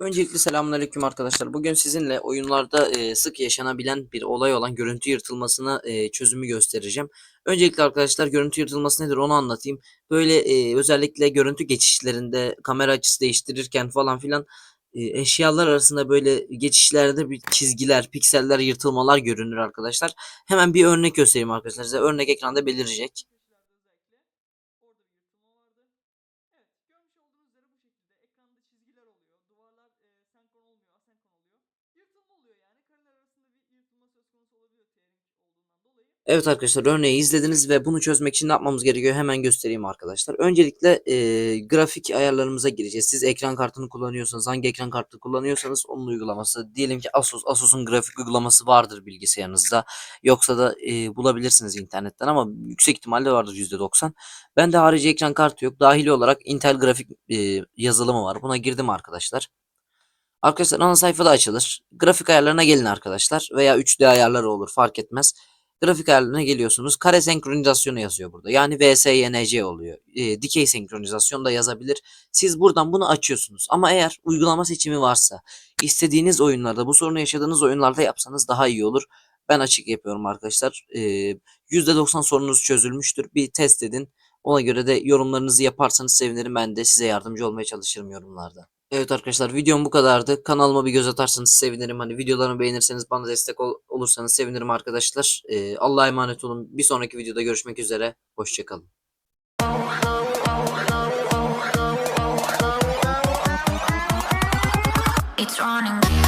Öncelikle selamünaleyküm arkadaşlar. Bugün sizinle oyunlarda e, sık yaşanabilen bir olay olan görüntü yırtılmasına e, çözümü göstereceğim. Öncelikle arkadaşlar görüntü yırtılması nedir onu anlatayım. Böyle e, özellikle görüntü geçişlerinde kamera açısı değiştirirken falan filan e, eşyalar arasında böyle geçişlerde bir çizgiler, pikseller, yırtılmalar görünür arkadaşlar. Hemen bir örnek göstereyim arkadaşlar size. Örnek ekranda belirecek. Evet arkadaşlar örneği izlediniz ve bunu çözmek için ne yapmamız gerekiyor hemen göstereyim arkadaşlar. Öncelikle e, grafik ayarlarımıza gireceğiz. Siz ekran kartını kullanıyorsanız hangi ekran kartını kullanıyorsanız onun uygulaması. Diyelim ki Asus Asus'un grafik uygulaması vardır bilgisayarınızda. Yoksa da e, bulabilirsiniz internetten ama yüksek ihtimalle vardır %90. Ben de harici ekran kartı yok. Dahili olarak Intel grafik e, yazılımı var. Buna girdim arkadaşlar. Arkadaşlar ana sayfada açılır. Grafik ayarlarına gelin arkadaşlar. Veya 3D ayarları olur fark etmez. Grafik ayarlarına geliyorsunuz. Kare senkronizasyonu yazıyor burada. Yani VSYNC oluyor. E, dikey senkronizasyon da yazabilir. Siz buradan bunu açıyorsunuz. Ama eğer uygulama seçimi varsa istediğiniz oyunlarda bu sorunu yaşadığınız oyunlarda yapsanız daha iyi olur. Ben açık yapıyorum arkadaşlar. E, %90 sorununuz çözülmüştür. Bir test edin. Ona göre de yorumlarınızı yaparsanız sevinirim. Ben de size yardımcı olmaya çalışırım yorumlarda. Evet arkadaşlar videom bu kadardı. Kanalıma bir göz atarsanız sevinirim. Hani videolarımı beğenirseniz bana destek ol- olursanız sevinirim arkadaşlar. Ee, Allah'a emanet olun. Bir sonraki videoda görüşmek üzere. Hoşçakalın. It's running.